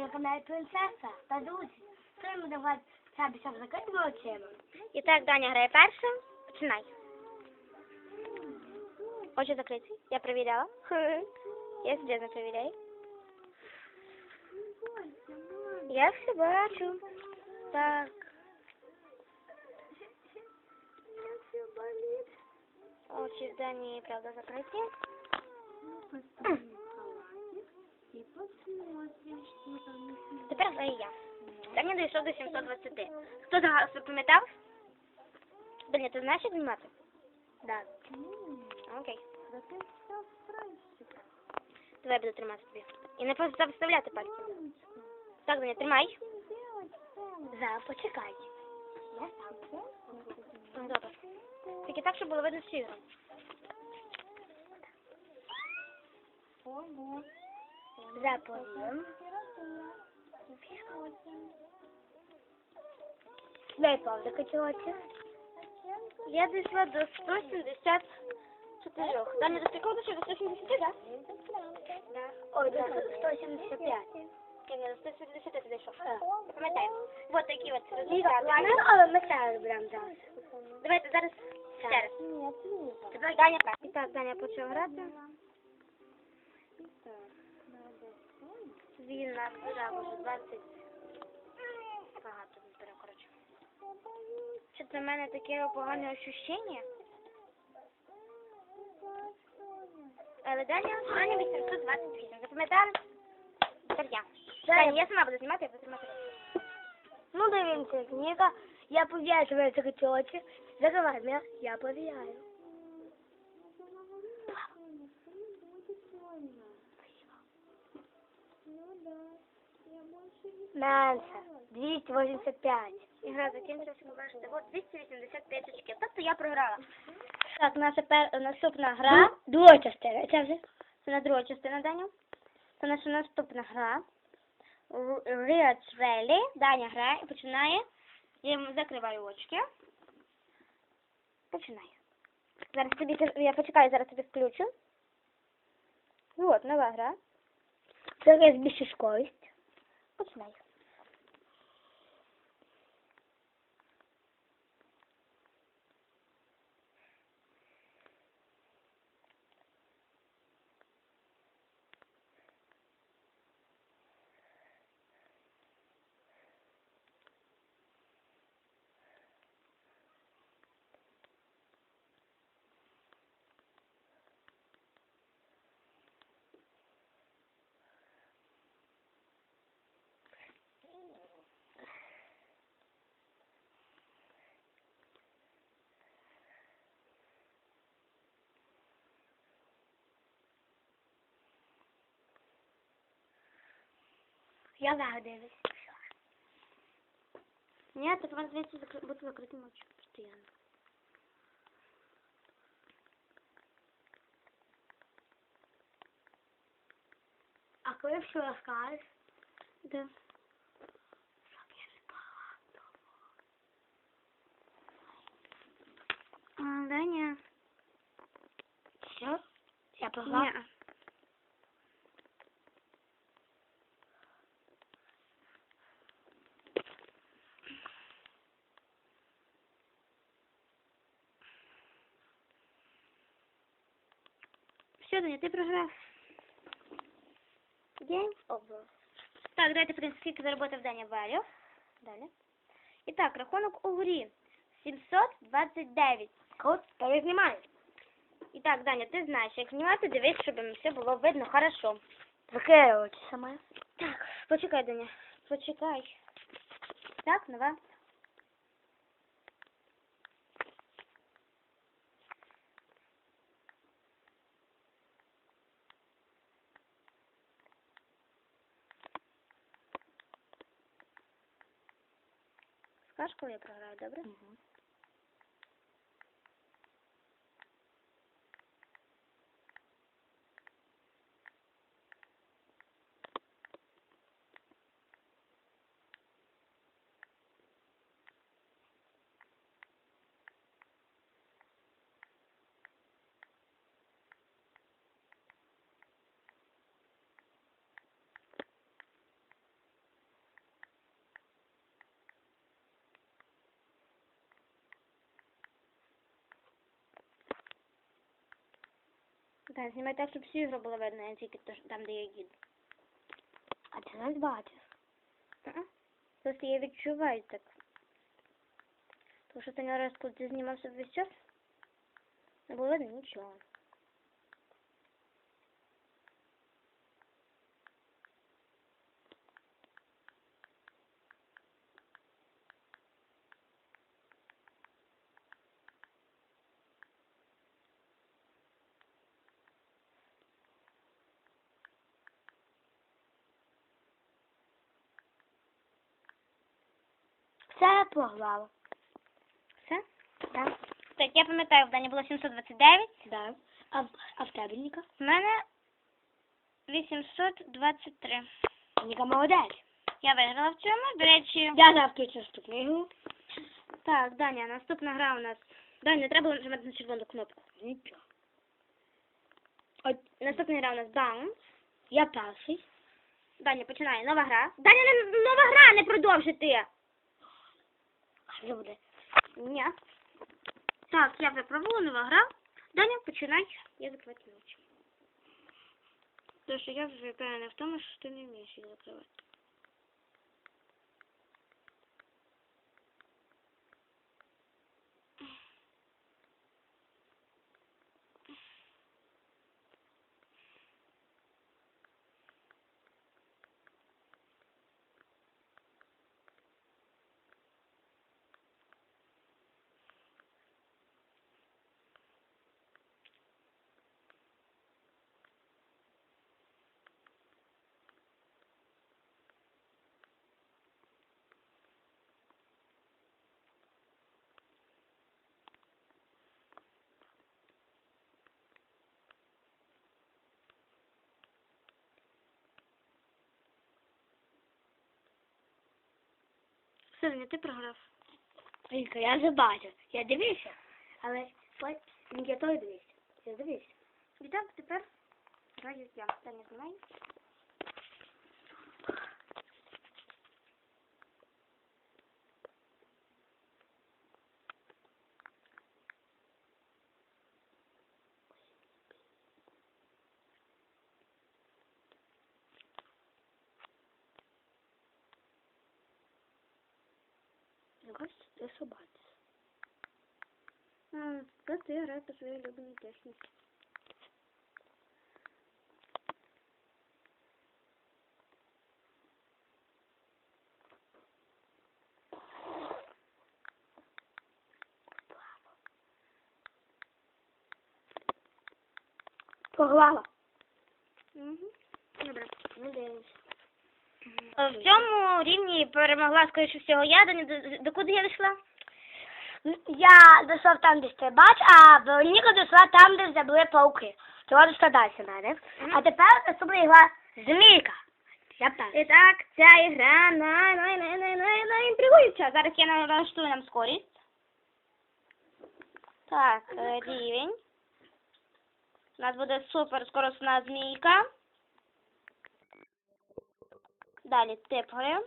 Жінка навіть принцеса та друзі. Хто йому давати себе щоб закритими очима? І так, Даня грає першим. Починай. Очі закриті. Я перевіряла. Я серйозно перевіряю. Я все бачу. Так. Очі в Дані, правда, закриті. Тепер я. Даня дійшов до 720. Хто запам'ятав? Даня, ти знаєш, як знімати? Так. Окей. Давай я буду тримати тобі. І не просто вставляти пальці. Так, Даня, тримай. Зараз почекай. Я сам. Ну, Добре. Тільки так, щоб було видно всю ігру. Дай правда котілочок. Я дійшла до 174. Даня, до дійшов? До 170, так? Ой, до 175. Ні, ні, до 170 ти дійшов. Вот такі от результати. але ми зараз. Давайте зараз ще раз. Тепер Даня так. І так, Даня почав грати. Він назбирав уже 20. Багато збирав, коротше. Що для мене таке погане ощущення. Але Даня, Даня 828. Запам'ятали? Тепер я. Даня, я сама буду знімати, я буду знімати. Ну, дивимося, книга. Я пов'язую ці котілочки. Закривай мене, я пов'яю. Менше. 285. Ігра закінчилася, ви бачите, от 285 очків. Тобто я програла. Так, наша пер... наступна гра. Друга частина. Це вже. Це на друга частина, Даню. Це наша наступна гра. Rich Rally. Даня грає і починає. Я йому закриваю очки. Починаю. Зараз тобі, я почекаю, зараз тобі включу. От, нова гра. Це я збільшу скорість. Починаю. Я зараз дивлюсь. Ні, так у вас здається закри... бути закритим очі постійно. А коли все розкажеш? Да. А, Даня. Все? Я програв? Даня, ти програв. Game over. Так, давайте, в принципі, скільки заработав Даня балів. Далі. І так, рахунок у грі. 729. Кот, то знімаю. І так, Даня, ти знаєш, як знімати, дивись, щоб все було видно хорошо. Закрию очі саме. Так, почекай, Даня, почекай. Так, нова. Коли я програю, добре? Так, знімай так, щоб всю ігру було видно, а тільки там, де я їду. А ти нас бачиш. Просто я відчуваю так. Тому що не раз, коли ти знімався весь час, не було видно нічого. Все погнало. Все? Так? Так, я пам'ятаю, в Дані було 729, Да. А, а в тебе, Ніка? в мене 823. Ніка молодець. Я виграла в цьому, до речі. Я включу наступну ігру. Так, Даня, наступна гра у нас. Даня, не треба нажимати на червону кнопку. Нічого. От, наступна гра у нас Bounce. Я перший. Даня, починає. Нова гра. Даня, не, нова гра, не продовжити. Що буде? Ні. Так, я випробувала нова гра. Далі починай. Я закривати не. Тому що я вже впевнена в тому, що ти не вмієш її закривати. Все, ти програв. Ніка, я вже бачу. Я дивився. Але я той дивився. Я дивився. І так, тепер граю я. Даня, знімай. Якось ти собаці. Це ти грає по своїй улюбленій техніці. Поглава. Угу. Добре. Ну, дивимося. Е, В цьому рівні перемогла, скоріше всього, я. До, до куди я дійшла? Я дійшов там, де ти бач, а Вероніка дійшла там, де вже були пауки. Того дійшла далі мене. А тепер наступна ігра Змійка. І так, ця ігра най, най, най, най, най, най інтригуюча. Зараз я налаштую нам скорість. Так, е, рівень. У нас буде супер скоросна змійка. Далі гри.